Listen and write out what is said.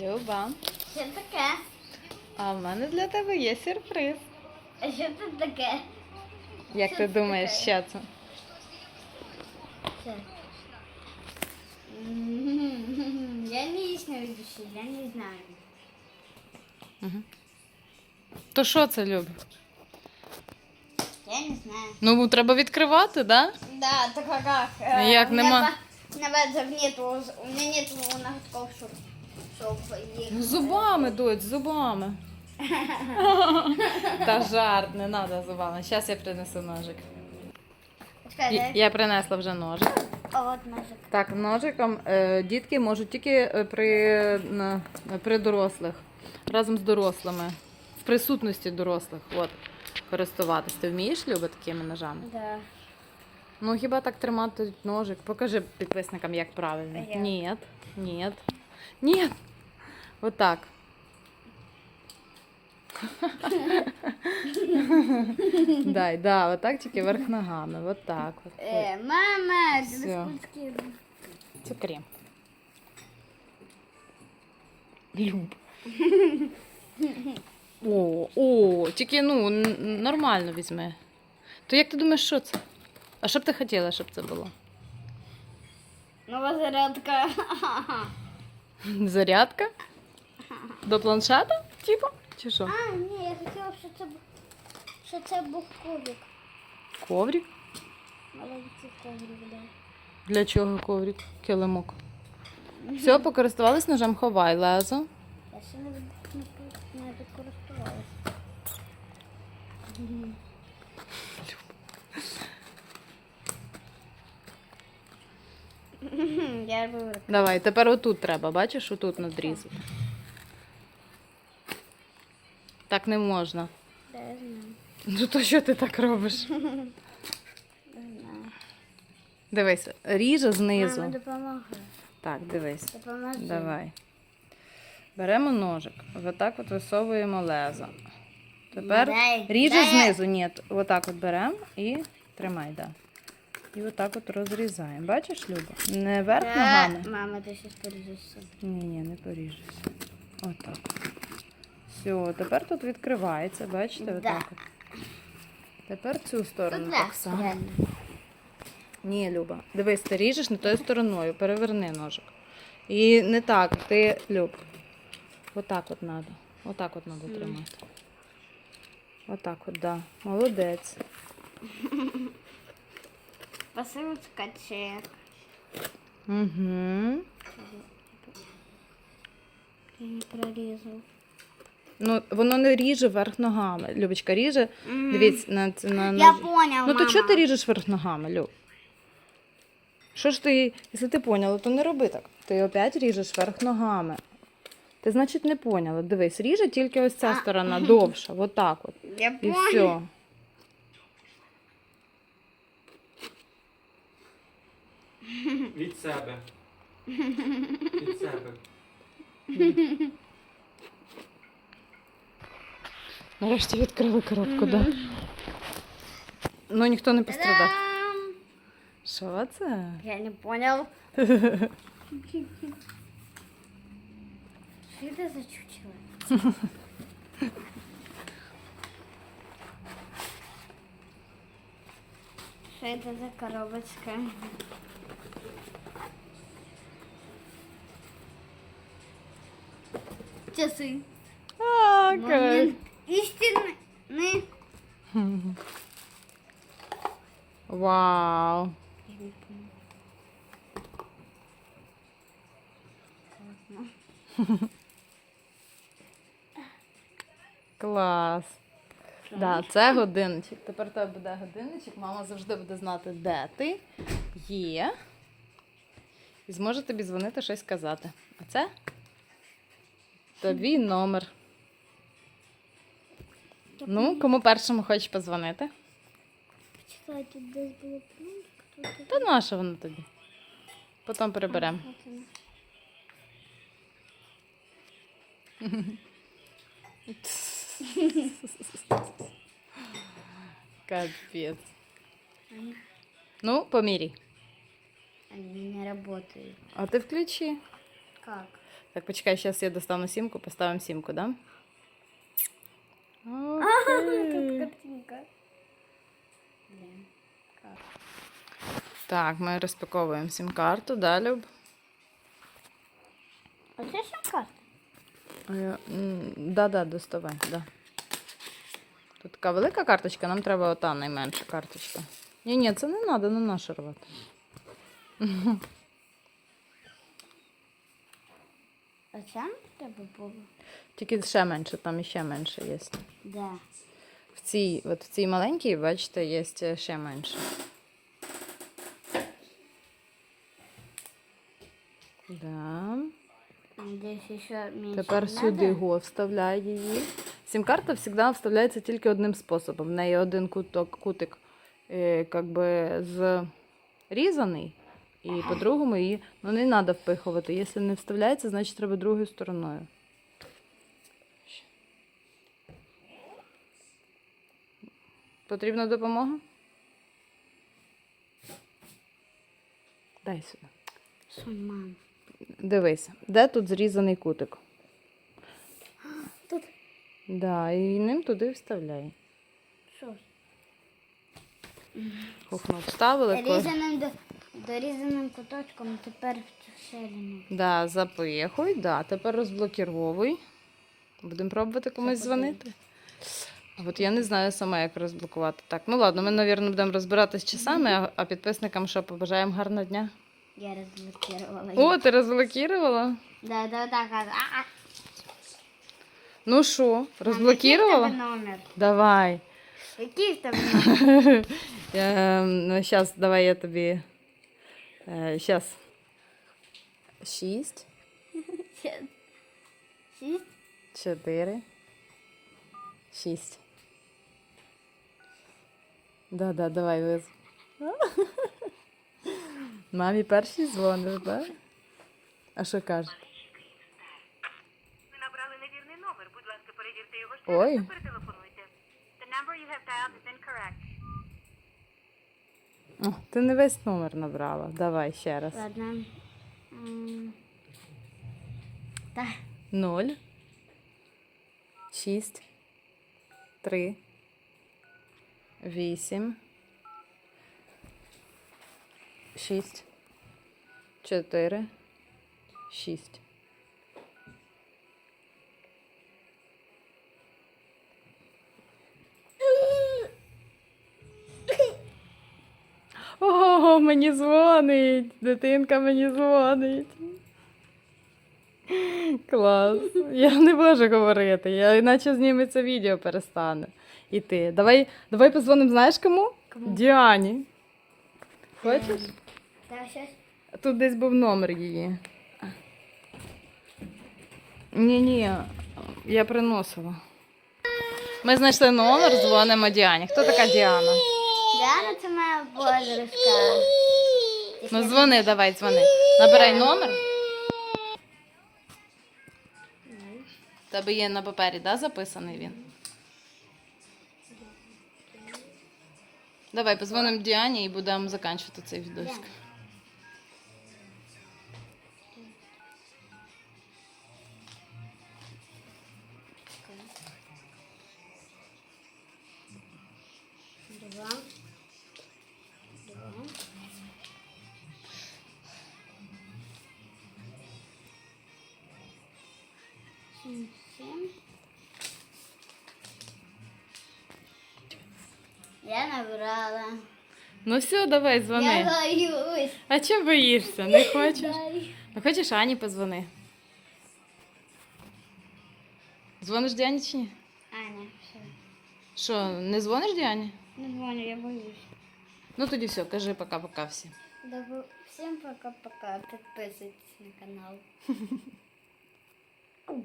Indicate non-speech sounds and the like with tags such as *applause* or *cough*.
Люба, Що таке? а в мене для тебе є сюрприз. А що це таке? Як Що ти це думаєш, таке? що це? Це. М, Я не знаю, душі, я не знаю. Угу. То що це, Люб? Я не знаю. Ну, треба відкривати, да? Да, так как? Ну, як нема? по- Навіть нету, у меня нету ноготков, щоб, щоб їх... Зубами, дочь, зубами. *laughs* Та жарт, не треба зубами. Зараз я принесу ножик. Чекай, Я, дай. я принесла вже ножик. О, от ножик. Так, ножиком е, дітки можуть тільки е, при, на, при дорослих, разом з дорослими, в присутності дорослих от, користуватись. Ти вмієш Люба такими ножами? Да. Ну хіба так тримати ножик? Покажи підписникам, як правильно. А як? Ні, ні, ні. Отак. Дай, да, отак тільки верх ногами. Отак. Е, мама, Всё. Це крем. Люб. О, о, тільки ну н- нормально візьми. То як ти думаєш, що це? А що б ти хотіла, щоб це було? Нова зарядка. *laughs* Зарядка? До планшета? Типа? Чи що? А, ні, я хотіла, щоб це був, що це був коврик. Коврик? Маленький коврик, да. Для чого коврик? Килимок. Все, покористувались ножем, ховай лезо. Я ще не, не, не використовувалася. Я вибрала. Давай, тепер отут треба, бачиш, отут надрізати. Так не можна. Я знаю. Ну то що ти так робиш? *laughs* Я знаю. Дивись, ріже знизу. Мама, допомагай. Так, дивись. Допоможи. Давай. Беремо ножик, отак от висовуємо лезо. Тепер Дай, ріже дай. знизу. Ні, отак от беремо і тримай, да. І отак от розрізаємо. Бачиш, Люба? Не верх Да. ногами. Мама, ти ще поріжешся. Ні, ні, не поріжешся. Отак. Все, тепер тут відкривається, бачите, Да. отак. Тепер цю сторону Тут так само. Ні, Люба, дивись, ти ріжеш не тою стороною, переверни ножик. І не так, ти, Люб. Отак от треба. Отак от треба тримати. Отак от, да. Молодець. Посилочка чек. Угу. Я не прорізав. Ну, воно не ріже верх ногами. Любочка ріже. Мгм. Дивіться на це на Я ножі. понял, Ну мама. то чого ти ріжеш верх ногами, Люб? Що ж ти, якщо ти поняла, то не роби так. Ти опять ріжеш верх ногами. Ти, значить, не поняла. Дивись, ріже тільки ось ця А. сторона *laughs* довша, отак от. Я І понял. все. Від себе. Від себе. *laughs* Нарешті відкрили коробку, да. Ну ніхто не пострадав. Та-дам! Що це? Я не понял. Что это за чучело? Что это за коробочка? Часы. А, Момент Вау. Клас. Да, це годинничок. Тепер тебе буде годинничок. Мама завжди буде знати, де ти є. І зможе тобі дзвонити щось сказати. А це тобі номер. Ну, кому першому хочеш позвонити? Почекай, тут десь було пленка. Тут Та наша воно тобі. Потім переберемо. От вона. *laughs* Капець. Ну, поміряй. Они не работают. А ти включи. Как? Так, почекай, зараз я достану сімку, поставимо сімку, да? Тут *laughs* Окей. картинка. Так, ми розпаковуємо сім-карту, да, Люб? А це що карта? Е, Да-да, доставай, да. Тут така велика карточка, нам треба ота найменша карточка. Ні, ні, це не треба, не наша рвати. А це треба було? Тільки ще менше, там іще менше є. Да. В цій, от в цій маленькій, бачите, є ще менше. Да. Тепер надо? сюди го вставляй її. Сім-карта завжди вставляється тільки одним способом. В неї один куток, кутик е, как би зрізаний, і по-другому її ну, не треба впихувати. Якщо не вставляється, значить треба другою стороною. Потрібна допомога? Дай сюди. Мам? Дивись, де тут зрізаний кутик? Тут. Да, і ним туди вставляй. Що? ж? Хухну вставили. Різаним до, дорізаним куточком тепер вширено. Да, запихуй, да. Тепер розблокіровуй. Будемо пробувати комусь дзвонити. А от я не знаю сама, як розблокувати. Так, ну ладно, ми, мабуть, будемо розбиратись часами, а, а підписникам що, побажаємо гарного дня. Я розблокувала. О, ти розблокувала? Да, да, так. А, а. Ну що, розблокувала? Який в тебе номер? Давай. Який в тебе *laughs* номер? Я, ну, зараз, давай я тобі. Е, зараз. Шість, *laughs* Шість? чотири, шість. Да, да, давай виз. Мамі перший дзвониш, так? А що каже? Ви набрали невірний номер. Будь ласка, перевірте його ще Ой. раз та перетелефонуйте. The number you have dialed is incorrect. О, ти не весь номер набрала. Давай ще раз. Ладно. Ноль. Шість. Три. Вісім. Шість. Чотири. Шість. О, мені дзвонить. Дитинка мені дзвонить. Клас. Я не можу говорити. Я іначе зніметься відео перестане. І ти. Давай, давай позвонимо, знаєш кому? Кому? Діані. Хочеш? Так, щас. Тут десь був номер її. Ні, ні, я приносила. Ми знайшли номер, дзвонимо Діані. Хто така Діана? Діана, це моя подружка. Ну дзвони, давай, дзвони. Набирай номер. Тебе є на папері, да, записаний він? Давай, позвонимо Діані і будемо закінчувати цей відосик. Два. Два. Сім, сім. Я набрала. Ну все, давай, Я дзвони. боюсь. А чого боїшся? Не *laughs* хочеш? Дай. Ну хочеш Ані позвони. Дзвониш Діані чи ні? Аня, все. Що, не дзвониш Діані? Не дзвоню, я боюсь. Ну тоді все, кажи пока-пока всім. Добро- Всем пока-пока. Подписывайтесь на канал. *laughs*